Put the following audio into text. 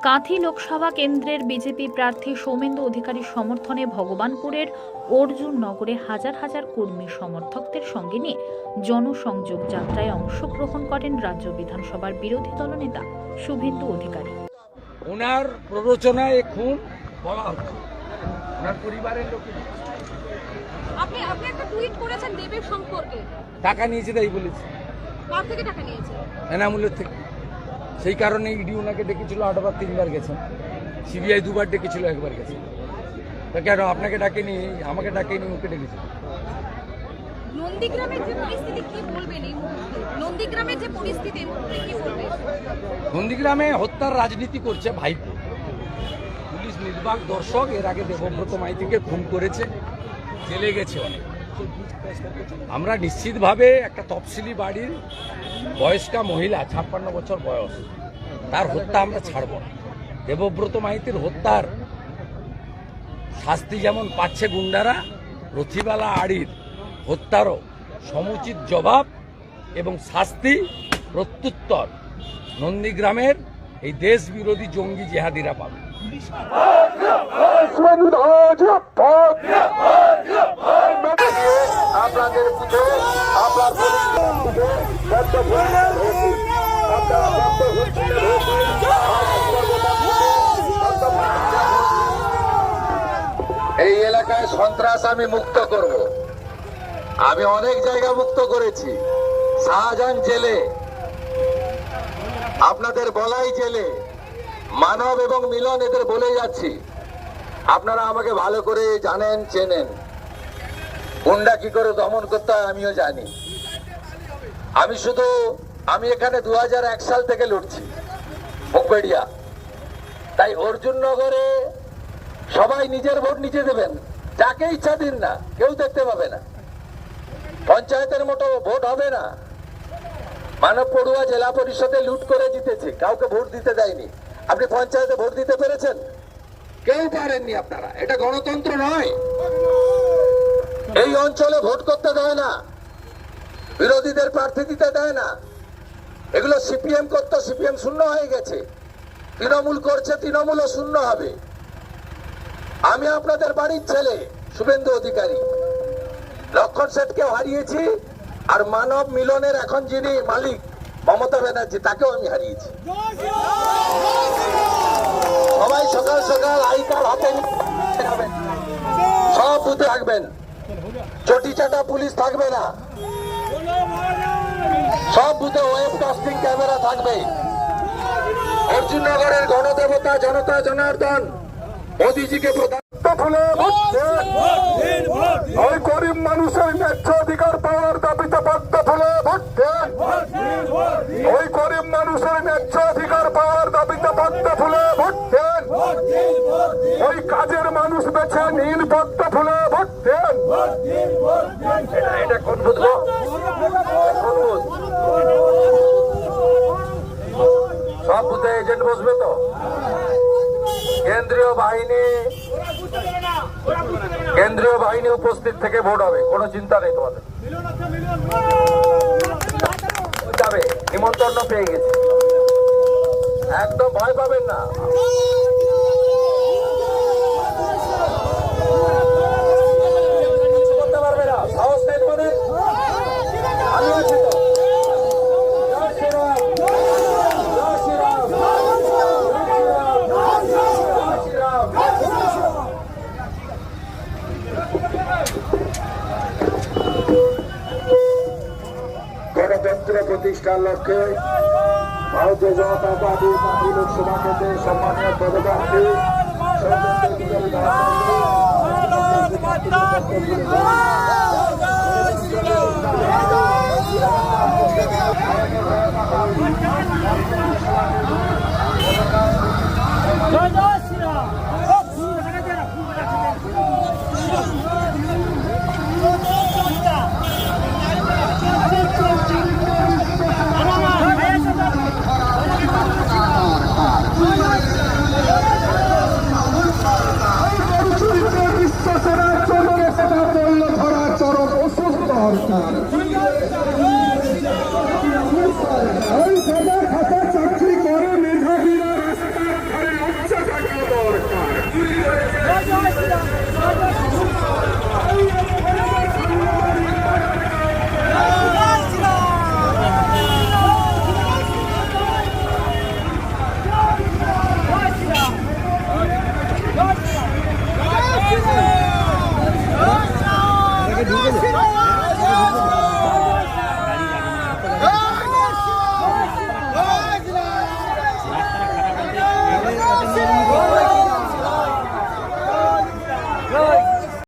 কাঁথি লোকসভা কেন্দ্রের বিজেপি প্রার্থী সৌমেন্দু অধিকারীর সমর্থনে ভগবানপুরের অর্জুন নগরে হাজার হাজার কর্মী সমর্থকদের সঙ্গে নিয়ে জনসংযোগ যাত্রায় অংশগ্রহণ করেন রাজ্য বিধানসভার বিরোধী দলনেতা শুভেন্দু অধিকারী। ওনার প্ররোচনায় খুন বলা হচ্ছে। ওনার পরিবারের লোকে আপনি আপনি একটা টুইট করেছেন দেবের সম্পর্কে। টাকা নিয়েছে তাই বলেছে। কার থেকে টাকা নিয়েছে? এনামূলের থেকে। সেই কারণে ইডি ওনাকে ডেকেছিল আটবার তিনবার গেছেন সিবিআই দুবার ডেকেছিল একবার গেছেন তা কেন? আপনাকে ডাকেনি আমাকে ডাকেনি ওকে ডেকেছিল নন্দীগ্রামে হত্যার রাজনীতি করছে ভাইপো। পুলিশ নির্বাক দর্শক এর আগে দেবব্রত মাইতিকে খুন করেছে জেলে গেছে অনেক। আমরা নিশ্চিতভাবে একটা তফসিলি বাড়ির বয়স্কা মহিলা, ছাপ্পান্ন বছর বয়স, তার হত্যা আমরা ছাড়ব না। দেবব্রত মাইতির হত্যার শাস্তি যেমন পাচ্ছে গুন্ডারা, রথিবালা আড়ির হত্যারও সমুচিত জবাব এবং শাস্তি প্রত্যুত্তর নন্দীগ্রামের এই দেশ বিরোধী জঙ্গি জেহাদিরা পাবে। আপনাদের এই এলাকায় সন্ত্রাস আমি মুক্ত করব। আমি অনেক জায়গা মুক্ত করেছি। শাহজাহান জেলে। আপনাদের বলাই জেলে। মানব এবং মিলন এদের বলে যাচ্ছি। আপনারা আমাকে ভালো করে জানেন, চেনেন। গুন্ডা কি করে দমন করতে হয় আমিও জানি। আমি শুধু, আমি এখানে দু হাজার এক সাল থেকে লড়ছি মুখবেড়িয়া তাই অর্জুন নগরে সবাই নিজের ভোট নিজে দেবেন। যাকে ইচ্ছা দিন না, কেউ দেখতে পাবে না। পঞ্চায়েতের মতো ভোট হবে না। মানব পড়ুয়া জেলা পরিষদে লুট করে জিতেছে, কাউকে ভোট দিতে দেয়নি। আপনি পঞ্চায়েতে ভোট দিতে পেরেছেন? কেউ পারেননি আপনারা, এটা গণতন্ত্র নয়। এই অঞ্চলে ভোট করতে দেয় না। বিরোধীদের প্রার্থী দিতে দেয় না। এগুলো সিপিএম করতো, সিপিএম শূন্য হয়ে গেছে। তৃণমূল করছে, তৃণমূলও শূন্য হবে। আমি আপনাদের বাড়ির ছেলে, শুভেন্দু অধিকারী। লক্ষণ শেঠকে হারিয়েছি আর মানব মিলনের এখন যিনি মালিক, মমতা ব্যানার্জি, তাকেও আমি হারিয়েছি। সবাই সকাল সকাল আই হাতে সব বুথে থাকবেন চটি চাটা পুলিশ থাকবে না সব বুথে ওয়েব কাস্টিং ক্যামেরা থাকবে অর্জুননগরের গণদেবতা জনতা জনার্দন মোদিজিকে প্রধান ফুলে ওই গরিব মানুষের ন্যায্য অধিকার পাওয়ার দাবিতে পদ্ম ফুলে ভোট দেন ওই গরিব মানুষের ন্যায্য অধিকার পাওয়ার দাবিতে পদ্ম ফুলে ভোট। ওই কাজের মানুষ বেছে নীল পদ্ম ফুলে ভোট। এটা-? সব বুথে এজেন্ট বসবে তো? কেন্দ্রীয় বাহিনী কেন্দ্রীয় বাহিনী উপস্থিত থেকে ভোট হবে, কোনো চিন্তা নেই তোমাদের। যাবে নিমন্ত্রণ পেয়ে গেছে। একদম ভয় পাবেন না। पुरस्कार लगे भारतीय जनता पार्टी पार्टी लोकसभा के सम्मान्य पदप्रार्थी विधानसभा সরকার ওই সবার খাতা চাকরি করে মেধাবীরা রাস্তার